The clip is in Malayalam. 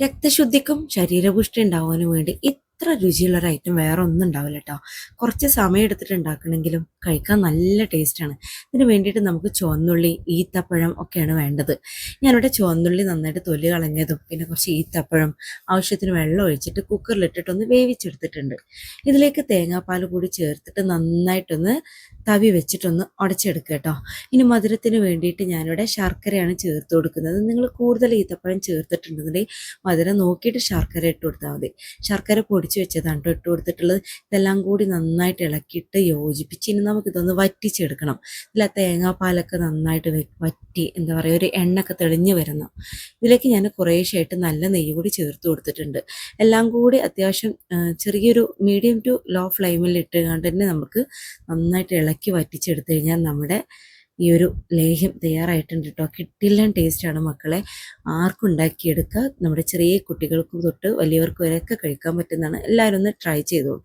രക്തശുദ്ധിക്കും ശരീരപുഷ്ടി ഉണ്ടാവാനും വേണ്ടി ഇത്ര രുചിയുള്ള ഒരു ഐറ്റം വേറെ ഒന്നും ഉണ്ടാവില്ല കേട്ടോ കുറച്ച് സമയം എടുത്തിട്ട് ഉണ്ടാക്കണമെങ്കിലും കഴിക്കാൻ നല്ല ടേസ്റ്റാണ് ഇതിന് വേണ്ടിയിട്ട് നമുക്ക് ചുവന്നുള്ളി ഈത്തപ്പഴം ഒക്കെയാണ് വേണ്ടത്. ഞാനിവിടെ ചുവന്നുള്ളി നന്നായിട്ട് തൊലി കളഞ്ഞതും പിന്നെ കുറച്ച് ഈത്തപ്പഴം ആവശ്യത്തിന് വെള്ളം ഒഴിച്ചിട്ട് കുക്കറിലിട്ടിട്ടൊന്ന് വേവിച്ചെടുത്തിട്ടുണ്ട്. ഇതിലേക്ക് തേങ്ങാപ്പാൽ കൂടി ചേർത്തിട്ട് നന്നായിട്ടൊന്ന് തവി വെച്ചിട്ടൊന്ന് ഉടച്ചെടുക്കുക കേട്ടോ. ഇനി മധുരത്തിന് വേണ്ടിയിട്ട് ഞാനിവിടെ ശർക്കരയാണ് ചേർത്ത് കൊടുക്കുന്നത്. നിങ്ങൾ കൂടുതൽ ഈത്തപ്പഴം ചേർത്തിട്ടുണ്ടെന്നുണ്ടെങ്കിൽ മധുരം നോക്കിയിട്ട് ശർക്കര ഇട്ട് കൊടുത്താൽ മതി. ശർക്കര പൊടിച്ച് വെച്ചതാണ് ഇട്ട് കൊടുത്തിട്ടുള്ളത്. ഇതെല്ലാം കൂടി നന്നായിട്ട് ഇളക്കിയിട്ട് യോജിപ്പിച്ച് ഇനി നമുക്കിതൊന്ന് വറ്റിച്ചെടുക്കണം. ഇതിൽ ആ തേങ്ങാപ്പാലൊക്കെ നന്നായിട്ട് വറ്റി എന്താ പറയുക ഒരു എണ്ണൊക്കെ തെളിഞ്ഞു വരുന്നു ഇതിലേക്ക് ഞാൻ കുറേശ്ശായിട്ട് നല്ല നെയ്യ് കൂടി ചേർത്ത് കൊടുത്തിട്ടുണ്ട്. എല്ലാം കൂടി അത്യാവശ്യം ചെറിയൊരു മീഡിയം ടു ലോ ഫ്ലെയിമിൽ ഇട്ട് തന്നെ നമുക്ക് നന്നായിട്ട് ഇളക്കി ഇളക്കി വറ്റിച്ചെടുത്തു കഴിഞ്ഞാൽ നമ്മുടെ ഈ ഒരു ലേഹ്യം തയ്യാറായിട്ടുണ്ട് കേട്ടോ കിട്ടില്ല ടേസ്റ്റാണ് മക്കളെ. ആർക്കും ഉണ്ടാക്കിയെടുക്കുക നമ്മുടെ ചെറിയ കുട്ടികൾക്ക് തൊട്ട് വലിയവർക്ക് വരെയൊക്കെ കഴിക്കാൻ പറ്റുന്നതാണ്. എല്ലാവരും ഒന്ന് ട്രൈ ചെയ്ത് നോക്കുക